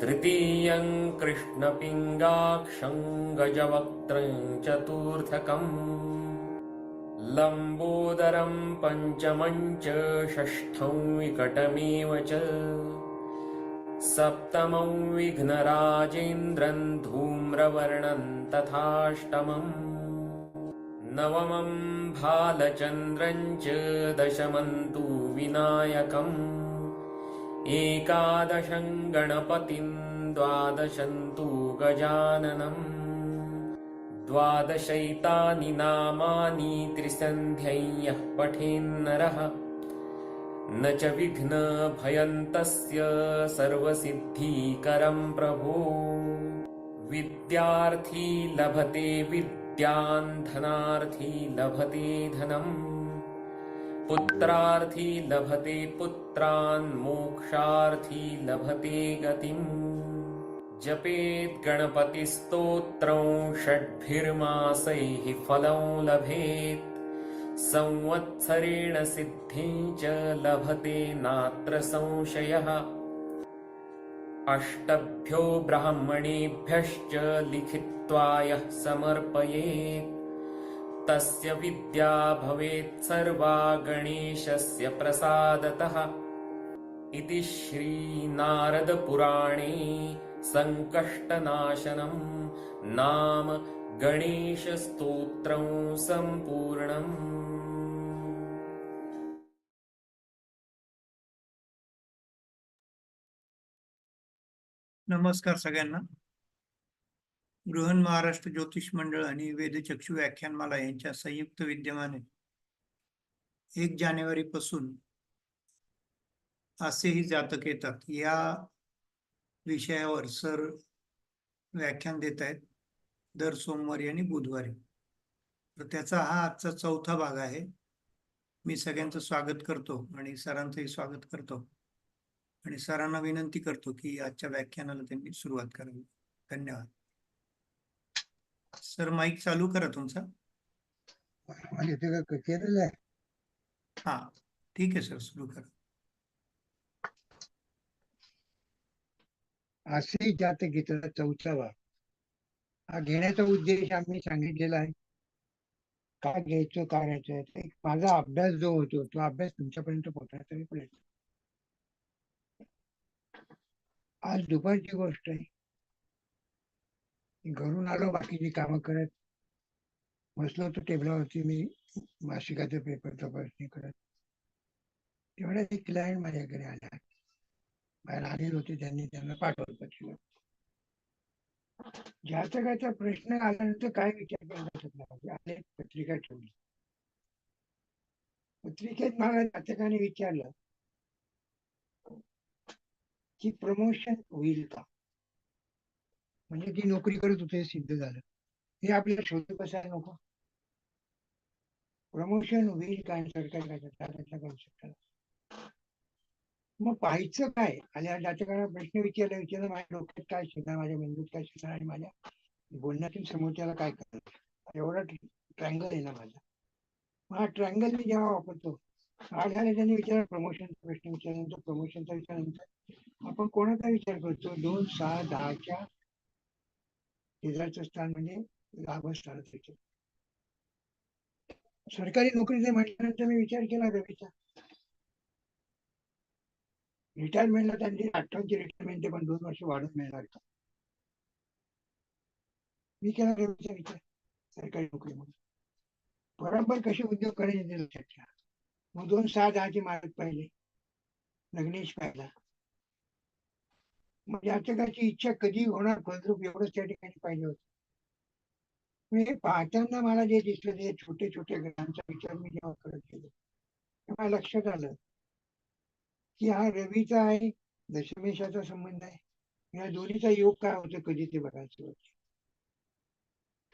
तृतीयं कृष्णपिङ्गाक्षं गजवक्त्रं चतुर्थकम्। लम्बोदरं पञ्चमं च षष्ठं विकटमेव च। सप्तमं विघ्नराजेन्द्रं धूम्रवर्णं तथाष्टमम्। नवमं भालचन्द्रं च दशमं तु विनायकम् एकादशं गणपतिं द्वादशं तु गजाननम् द्वादशैतानि नामानि त्रिसन्ध्यं यः पठेन्नरः। न च विघ्नभयं तस्य सर्वसिद्धिकरं प्रभो। विद्यार्थी लभते विद्यान् धनार्थी लभते धनम् पुत्रार्थी लभते पुत्रान् मोक्षार्थी लभते गतिम्। जपेत् गणपतिस्तोत्रं षड्भिर्मासैः फलं लभेत्। संवत्सरेण सिद्धिं च लभते नात्र संशयः। अष्टभ्यो ब्राह्मणेभ्यश्च लिखित्वा यः समर्पयेत् तस्य विद्या भवेत् सर्वा गणेशस्य प्रसादतः। इति श्रीनारदपुराणे सङ्कष्टनाशनं नाम गणेशस्तोत्रं सम्पूर्णम्। नमस्कार सगळ्यांना. बृहन महाराष्ट्र ज्योतिष मंडळ आणि वेदचक्षु व्याख्यानमाला यांच्या संयुक्त विद्यमाने एक जानेवारी पासून असेही जातक येतात. या विषयावर सर व्याख्यान देत आहेत. दर सोमवारी आणि बुधवारी. तर त्याचा हा आजचा चौथा भाग आहे. मी सगळ्यांचं स्वागत करतो आणि सरांचंही स्वागत करतो. आणि सरांना विनंती करतो की आजच्या व्याख्यानाला त्यांनी सुरुवात करावी. धन्यवाद. सर माईक चालू करा तुमचा. हा ठीक आहे सर सुरू करा. असे जात गीताचा चौथावा. हा घेण्याचा उद्देश आम्ही सांगितलेला आहे. काय घ्यायचं ते माझा अभ्यास जो होतो तो अभ्यास तुमच्यापर्यंत पोहोचण्याचा प्रयत्न आज दुपारची गोष्ट आहे. घरून आलो बाकीची कामं करत. बसलो होतो टेबलावरती मी मासिकाचे पेपर तपासणी करत. तेवढ्या एक क्लायंट माझ्या घरी आला. बाहेर आलेले होते त्यांनी त्यांना पाठवलं पत्र. जातकाचा प्रश्न आल्यानंतर काय विचार केला म्हणजे पत्रिका ठेवली. पत्रिकेत मला जातकाने विचारलं की प्रमोशन होईल का? म्हणजे ती नोकरी करत होते सिद्ध झालं. हे आपल्याला शोधू बसायला नको. प्रमोशन होईल काय सरकार काय करतात करू मग पाहायचं काय? आणि जातकाला प्रश्न विचारला विचारला माझ्या डोक्यात काय शिकणार माझ्या मेंदूत काय शिकणार आणि माझ्या बोलण्यातून समोरच्याला काय करणार एवढा ट्रँगल आहे ना माझा. मग हा ट्रँगल मी जेव्हा वापरतो आज त्यांनी विचारला प्रमोशनचा प्रश्न विचारल्यानंतर प्रमोशनचा विचारल्यानंतर आपण कोणाचा विचार करतो? दोन सहा दहाच्या शेजारचं स्थान म्हणजे लाभ स्थान सरकारी नोकरीचे म्हटल्यानंतर मी विचार केला रवीचा रिटायरमेंटला त्यांनी अठ्ठावन्नची रिटायरमेंट पण दोन वर्ष वाढून मिळणार का? मी केला रवीचा विचार सरकारी नोकरी म्हणून. बरोबर कसे उद्योग करायचे लक्षात घ्या मग दोन सहा दहाचे मार्ग पाहिले. लग्नेश पाहिला. म्हणजे मग याचकाची इच्छा कधी होणार फलद्रूप एवढंच त्या ठिकाणी पाहिजे होत. म्हणजे पाहताना मला जे दिसलं ते छोटे छोटे ग्रहांचा विचार मी जेव्हा करत गेलो तेव्हा लक्षात आलं की हा रवीचा आहे दशमेशाचा संबंध आहे. या दोन्हीचा योग काय होतो कधी ते बघायचं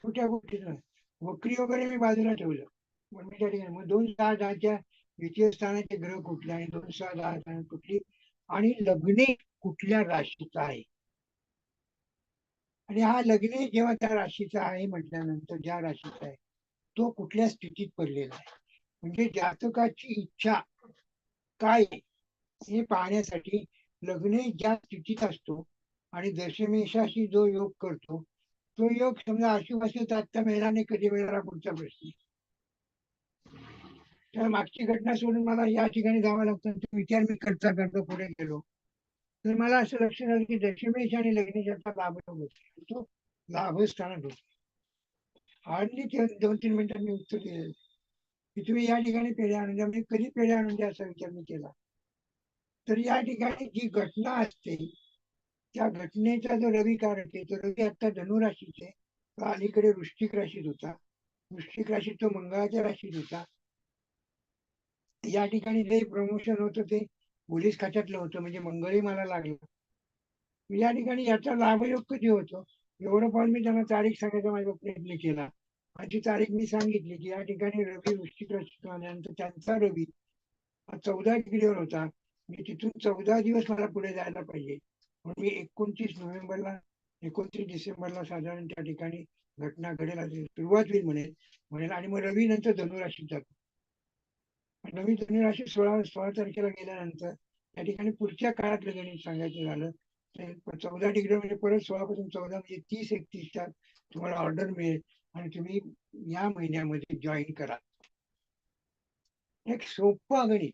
छोट्या गोष्टीचं वक्री वगैरे मी बाजूला ठेवलं. पण मी त्या ठिकाणी मग दोन सहा दहाच्या द्वितीय स्थानाचे ग्रह कुठले आणि दोन सहा दहा स्थान कुठली आणि लग्ने कुठल्या राशीचा आहे? आणि हा लग्न जेव्हा त्या राशीचा आहे म्हटल्यानंतर ज्या राशीचा आहे तो कुठल्या स्थितीत पडलेला आहे? म्हणजे जातकाची इच्छा काय हे पाहण्यासाठी लग्न ज्या स्थितीत असतो आणि दशमेशाशी जो योग करतो तो योग समजा अशुभ असेल तर आत्ता मिळाला कधी मिळणार पुढचा प्रश्न तर मागची घटना सोडून मला या ठिकाणी जावं लागतं. तो विचार मी करता करता पुढे गेलो. तर मला असं लक्षात आलं की दशमेश आणि लग्नेशाचा लाभ तो लाभस्थानात होतो हार्डली दोन तीन मिनिटांनी उत्तर दिलं. की तुम्ही या ठिकाणी पेढ्या आणून द्या. म्हणजे कधी पेढ्या आणून द्या असा विचार मी केला. तर या ठिकाणी जी घटना असते त्या घटनेचा जो रवी कारक आहे तो रवी आता धनुराशीचे तो अलीकडे वृश्चिक राशीत होता. वृश्चिक राशीत तो मंगळाच्या राशीत होता. या ठिकाणी जे प्रमोशन होतं ते पोलीस खात्यातलं होतं म्हणजे मंगळी मला लागलं. या ठिकाणी याचा लाभयोग कधी होतो एवढं पण मी त्यांना तारीख सांगायचा माझा प्रयत्न केला. आणि ती तारीख मी सांगितली की या ठिकाणी रवी वृश्चिक आल्यानंतर त्यांचा रवी हा चौदा डिग्रीवर होता. मी तिथून चौदा दिवस मला पुढे जायला पाहिजे. म्हणून मी एकोणतीस नोव्हेंबरला एकोणतीस डिसेंबरला साधारण त्या ठिकाणी घटना घडेल अशी सुरुवात होईल म्हणेल. म्हणेल आणि मग रवी नंतर धनुराशीत जातो. नवीन धनुराशी सोळा सोळा तारखेला गेल्यानंतर त्या ठिकाणी पुढच्या काळातलं गणित सांगायचं झालं तर चौदा डिग्री म्हणजे परत सोळा पासून चौदा म्हणजे तीस एकतीसच्या तुम्हाला ऑर्डर मिळेल आणि तुम्ही या महिन्यामध्ये जॉईन करा. एक सोपं गणित.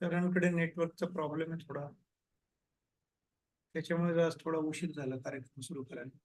सरांकडे नेटवर्कचा प्रॉब्लेम आहे थोडा. त्याच्यामुळे आज थोडा उशीर झाला कार्यक्रम सुरू करायला.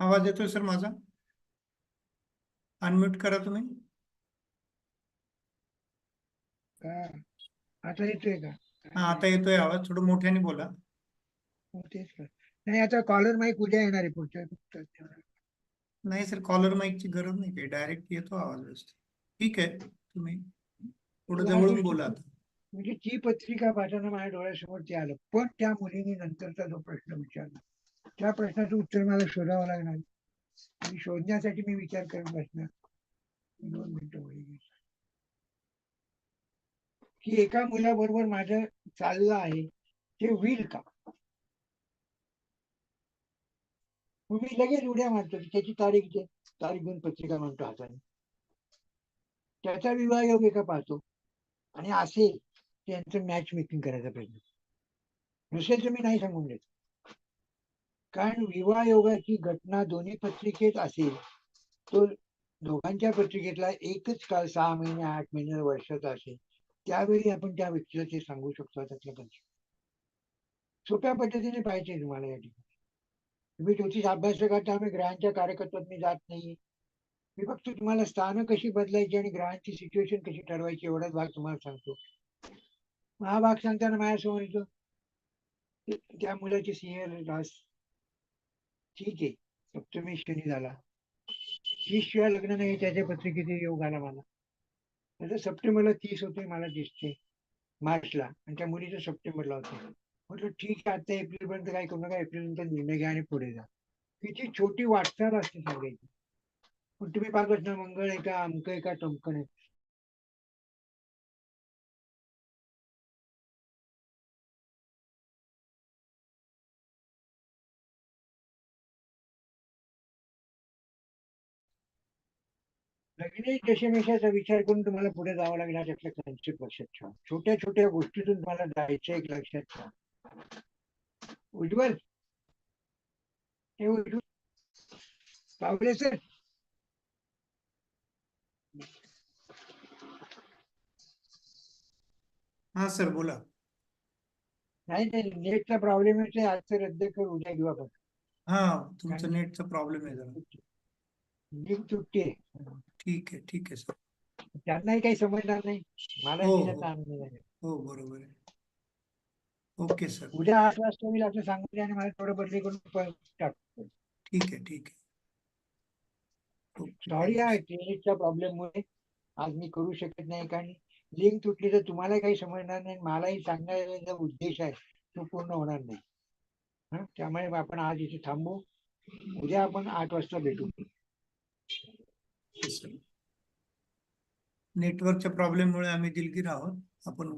आवाज येतोय सर माझा? अनम्यूट करा तुम्ही. आता येतोय का? हा आता येतोय आवाज. थोडं मोठ्याने बोला. हो, तेच का नाही आता कॉलर माईक उद्या येणार आहे पुढच्या. नाही सर कॉलर माईकची गरज नाही काही. डायरेक्ट येतो आवाज व्यवस्थित. ठीक आहे तुम्ही थोडं मला जवळून गोष्टी- बोला आता. म्हणजे ती पत्रिका पाहताना माझ्या डोळ्यासमोर ते आलं. पण त्या मुलीने नंतरचा जो प्रश्न विचारला त्या प्रश्नाचं उत्तर मला शोधावं लागणार? आणि शोधण्यासाठी मी विचार करत बसणार. दोन मिनिटं वगैरे की एका मुलाबरोबर माझं चाललं आहे ते होईल का? मग मी लगेच उड्या मारतो. त्याची तारीख दे. तारीख घेऊन पत्रिका म्हणतो हाताने. त्याचा विवाह योग एका पाहतो. आणि असेल त्यांचं मॅच मेकिंग करायचा प्रयत्न. नसेल तर मी नाही सांगून देतो. कारण विवाह योगाची घटना दोन्ही पत्रिकेत असेल. तो दोघांच्या पत्रिकेतला एकच काळ सहा महिने आठ महिने वर्षाचा असेल. त्यावेळी आपण त्या व्यक्तीला ते सांगू शकतो त्यातलं सोप्या पद्धतीने पाहिजे तुम्हाला या ठिकाणी. तुम्ही ज्योतिष अभ्यासकात आम्ही ग्रहांच्या कार्यकर्त्यात मी जात नाही. मी फक्त तुम्हाला स्थानं कशी बदलायची आणि ग्रहांची सिच्युएशन कशी ठरवायची एवढाच भाग तुम्हाला सांगतो. हा भाग सांगताना माझ्यासमोर येतो. त्या मुलाची सिंह ठीक आहे. सप्तमी शनी झाला. तीस शिवाय लग्न नाही त्याच्या पत्रिकेचे योग आला मला. त्याचं सप्टेंबरला तीस होते मला दिसते मार्चला. आणि त्या मुलीचं सप्टेंबरला होते म्हटलं ठीक आहे आता एप्रिल पर्यंत काय करू नका एप्रिल नंतर निर्णय घ्या आणि पुढे जा. किती छोटी वाटचाल असते सांगायची. पण तुम्ही पाहत ना मंगळ आहे का अमकं आहे का टमकन आहे लग्न दशमेशाचा विचार करून तुम्हाला पुढे जावं लागेल हा त्यातला कन्सेप्ट लक्षात ठेवा. छोट्या छोट्या गोष्टीतून तुम्हाला जायचं एक लक्षात ठेवा. उज्ज्वल. हे उज्ज्वल. पावले सर. हा सर बोला. नाही नाही नेटचा प्रॉब्लेम आहे ते आजचं रद्द करू उद्या घेऊ आपण हा तुमचं नेटचा प्रॉब्लेम आहे लिंक तुटते ठीक आहे ठीक आहे सर त्यांनाही काही समजणार नाही. मला हो, हो. हो बरोबर आहे. ओके सर उद्या आठ वाजता होईल असं सांगू द्या आणि मला थोडं बदली करून परत टाकतो. ठीक आहे ठीक आहे. सॉरी आहे क्लिनिकच्या प्रॉब्लेम मुळे. आज मी करू शकत नाही कारण लिंक तुटली तर तुम्हाला काही समजणार नाही मलाही सांगण्याचा जो उद्देश आहे. तो पूर्ण होणार नाही. हं? त्यामुळे आपण आज इथे थांबू. उद्या आपण आठ वाजता भेटू. सिस्टम नेटवर्कच्या प्रॉब्लेममुळे आम्ही दिलगीर आहोत. आपण